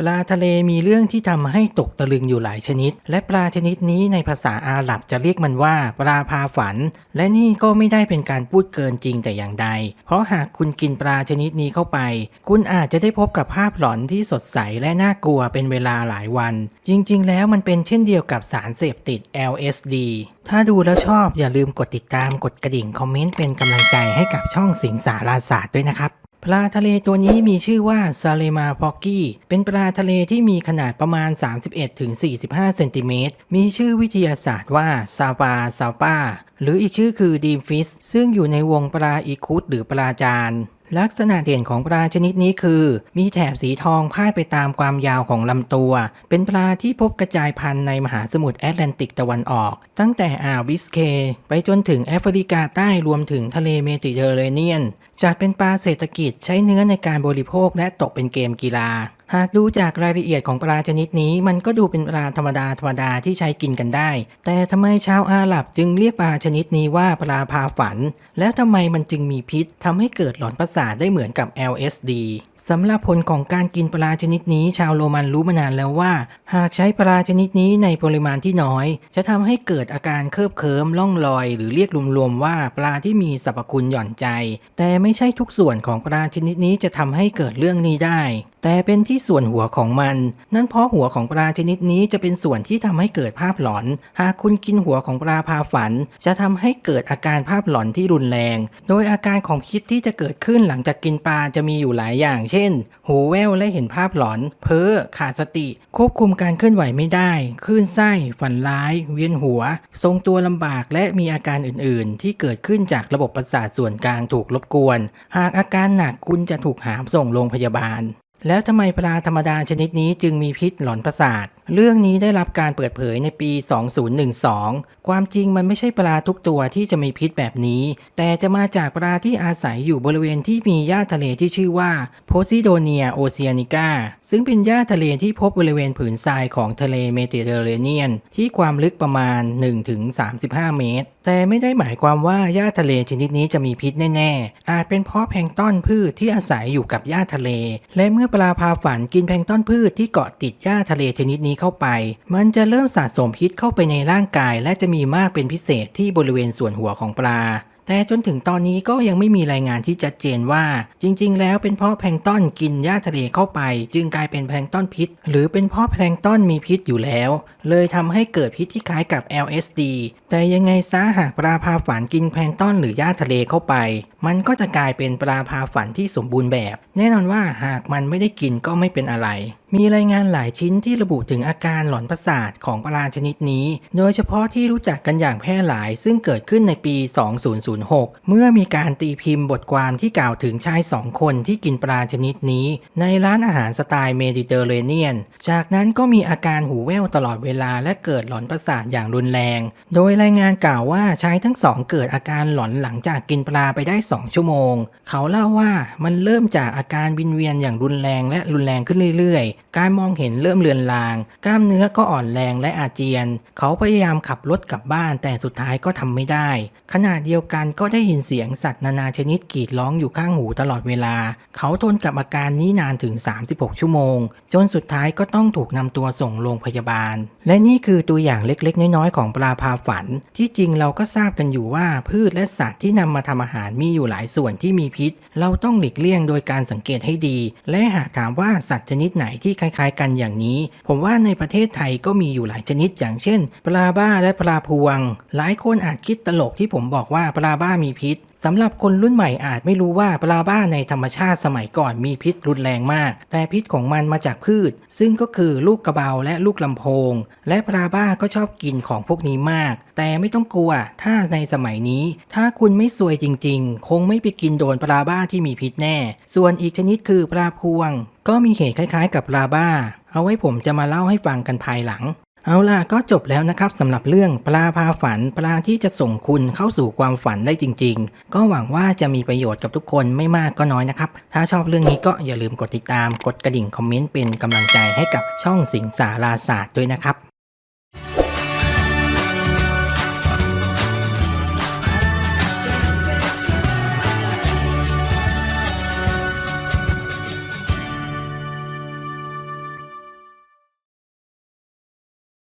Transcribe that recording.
ปลาทะเลมีเรื่องที่ทำให้ตกตะลึงอยู่หลายชนิด และปลาชนิดนี้ในภาษาอาหรับจะเรียกมันว่า ปลาพาฝัน และนี่ก็ไม่ได้เป็นการพูดเกินจริงแต่อย่างใด เพราะหากคุณกินปลาชนิดนี้เข้าไป คุณอาจจะได้พบกับภาพหลอนที่สดใสและน่ากลัวเป็นเวลาหลายวัน จริง ๆ แล้วมันเป็นเช่นเดียวกับสารเสพติด LSD ถ้าดูแล้วชอบอย่าลืมกดติดตามกดกระดิ่งคอมเมนต์เป็นกำลังใจให้กับช่องสิงสาราศาสตร์ด้วยนะครับ ปลาทะเลตัวนี้มีชื่อว่าซาเลมาพอกกี้ เป็นปลาทะเลที่มีขนาดประมาณ 31-45 เซนติเมตร มีชื่อวิทยาศาสตร์ว่าซาปาซาปาหรืออีกชื่อคือดีมฟิส ซึ่งอยู่ในวงปลาอีคุดหรือปลาจาน ลักษณะเด่นของปลาชนิดนี้คือ มีแถบสีทองพาดไปตามความยาวของลำตัว เป็นปลาที่พบกระจายพันธุ์ในมหาสมุทรแอตแลนติกตะวันออก ตั้งแต่อ่าวบิสเค ไปจนถึงแอฟริกาใต้รวมถึงทะเลเมดิเตอร์เรเนียนจัดเป็นปลาเศรษฐกิจใช้เนื้อในการบริโภคและตกเป็นเกมกีฬา หากดูจากรายละเอียดของปลาชนิดนี้ มันก็ดูเป็นปลาธรรมดาธรรมดาที่ใช้กินกันได้ แต่ทำไมชาวอาหรับจึงเรียกปลาชนิดนี้ว่าปลาพาฝัน แล้วทำไมมันจึงมีพิษทำให้เกิดหลอนประสาทได้เหมือนกับ LSD สำหรับผลของการกินปลาชนิดนี้ ชาวโรมันรู้มานานแล้วว่าหากใช้ปลาชนิดนี้ในปริมาณที่น้อย จะทำให้เกิดอาการเคิบเคิมล่องลอย หรือเรียกรวมๆว่าปลาที่มีสรรพคุณหย่อนใจ แต่ไม่ใช่ทุกส่วนของปลาชนิดนี้จะทำให้เกิดเรื่องนี้ได้ แต่เป็นที่ส่วนหัวของมัน นั่นเพราะหัวของปลาชนิดนี้จะเป็นส่วนที่ทำให้เกิดภาพหลอน หากคุณกินหัวของปลาพาฝัน จะทำให้เกิดอาการภาพหลอนที่รุนแรง โดยอาการของพิษที่จะเกิดขึ้นหลังจากกินปลาจะมีอยู่หลายอย่าง เช่น หูแว่วและเห็นภาพหลอน เพ้อขาดสติ ควบคุมการเคลื่อนไหวไม่ได้ คลื่นไส้ ฝันร้าย เวียนหัว ทรงตัวลำบากและมีอาการอื่นๆ ที่เกิดขึ้นจากระบบประสาทส่วนกลางถูกรบกวน หากอาการหนักคุณจะถูกหามส่งโรงพยาบาล แล้วทำไมปลาธรรมดาชนิดนี้จึงมีพิษหลอนประสาท เรื่องนี้ได้รับการเปิดเผยในปี 2012 ความจริงมันไม่ใช่ปลาทุกตัวที่จะมีพิษแบบนี้ แต่จะมาจากปลาที่อาศัยอยู่บริเวณที่มีหญ้าทะเลที่ชื่อว่าโพซิโดเนียโอเซียนิกาซึ่งเป็นหญ้าทะเลที่พบบริเวณผืนทรายของทะเลเมดิเตอร์เรเนียน ที่ความลึกประมาณ 1-35 เมตร แต่ไม่ได้หมายความว่าหญ้าทะเลชนิดนี้จะมีพิษแน่ๆ อาจเป็นเพราะแพลงต้นพืชที่อาศัยอยู่กับหญ้าทะเล และเมื่อปลาพาฝันกินแพลงต้นพืชที่เกาะติดหญ้าทะเลชนิดนี้เข้าไป มันจะเริ่มสะสมพิษเข้าไปในร่างกาย และจะมีมากเป็นพิเศษที่บริเวณส่วนหัวของปลา แต่จนถึงตอนนี้ก็ยังไม่มีรายงานที่ชัดเจนว่า จริง ๆ แล้วเป็นเพราะแพลงต้อนกินหญ้าทะเลเข้าไป จึงกลายเป็นแพลงต้อนพิษ หรือเป็นเพราะแพลงต้อนมีพิษอยู่แล้ว เลยทำให้เกิดพิษที่คล้ายกับ LSD แต่ยังไงซะหากปลาพาฝันกินแพลงต้อนหรือหญ้าทะเลเข้าไป มันก็จะกลายเป็นปลาพาฝันที่สมบูรณ์แบบ แน่นอนว่าหากมันไม่ได้กินก็ไม่เป็นอะไรมีรายงานหลายชิ้นที่ระบุถึงอาการหลอนประสาทของปลาชนิดนี้ โดยเฉพาะที่รู้จักกันอย่างแพร่หลาย ซึ่งเกิดขึ้นในปี 2006 เมื่อมีการตีพิมพ์บทความที่กล่าวถึงชายสองคนที่กินปลาชนิดนี้ ในร้านอาหารสไตล์เมดิเตอร์เรเนียน จากนั้นก็มีอาการหูแว่วตลอดเวลาและเกิดหลอนประสาทอย่างรุนแรง โดยรายงานกล่าวว่าชายทั้งสองเกิดอาการหลอนหลังจากกินปลาไปได้ 2 ชั่วโมง เขาเล่าว่ามันเริ่มจากอาการวินเวียนอย่างรุนแรงและรุนแรงขึ้นเรื่อยๆการมองเห็นเริ่มเลือนลาง กล้ามเนื้อก็อ่อนแรงและอาเจียน เขาพยายามขับรถกลับบ้านแต่สุดท้ายก็ทำไม่ได้ ขณะเดียวกันก็ได้ยินเสียงสัตว์นานาชนิดกรีดร้องอยู่ข้างหูตลอดเวลา เขาทนกับอาการนี้นานถึง 36 ชั่วโมง จนสุดท้ายก็ต้องถูกนำตัวส่งโรงพยาบาล และนี่คือตัวอย่างเล็กๆ น้อยๆ ของปลาพาฝัน ที่จริงเราก็ทราบกันอยู่ว่าพืชและสัตว์ที่นำมาทำอาหารมีอยู่หลายส่วนที่มีพิษ เราต้องหลีกเลี่ยงโดยการสังเกตให้ดี และหากถามว่าสัตว์ชนิดไหนที่ที่คล้ายๆ กันอย่างนี้ ผมว่าในประเทศไทยก็มีอยู่หลายชนิด อย่างเช่น ปลาบ้าและปลาพวง หลายคนอาจคิดตลกที่ผมบอกว่าปลาบ้ามีพิษสำหรับคนรุ่นใหม่อาจไม่รู้ว่าปลาบ้าในธรรมชาติสมัยก่อนมีพิษรุนแรงมาก แต่พิษของมันมาจากพืช ซึ่งก็คือลูกกระเบาและลูกลำโพง และปลาบ้าก็ชอบกินของพวกนี้มาก แต่ไม่ต้องกลัว ถ้าในสมัยนี้ ถ้าคุณไม่ซวยจริง ๆ คงไม่ไปกินโดนปลาบ้าที่มีพิษแน่ ส่วนอีกชนิดคือปลาพวง ก็มีเหตุคล้ายๆ กับปลาบ้า เอาไว้ผมจะมาเล่าให้ฟังกันภายหลัง เอาล่ะก็จบแล้วนะครับสำหรับเรื่องปลาพาฝันปลาที่จะส่งคุณเข้าสู่ความฝันได้จริง ๆ ก็หวังว่าจะมีประโยชน์กับทุกคนไม่มากก็น้อยนะครับ ถ้าชอบเรื่องนี้ก็อย่าลืมกดติดตามกดกระดิ่งคอมเมนต์เป็นกำลังใจให้กับช่องสิงสาราศาสตร์ด้วยนะครับ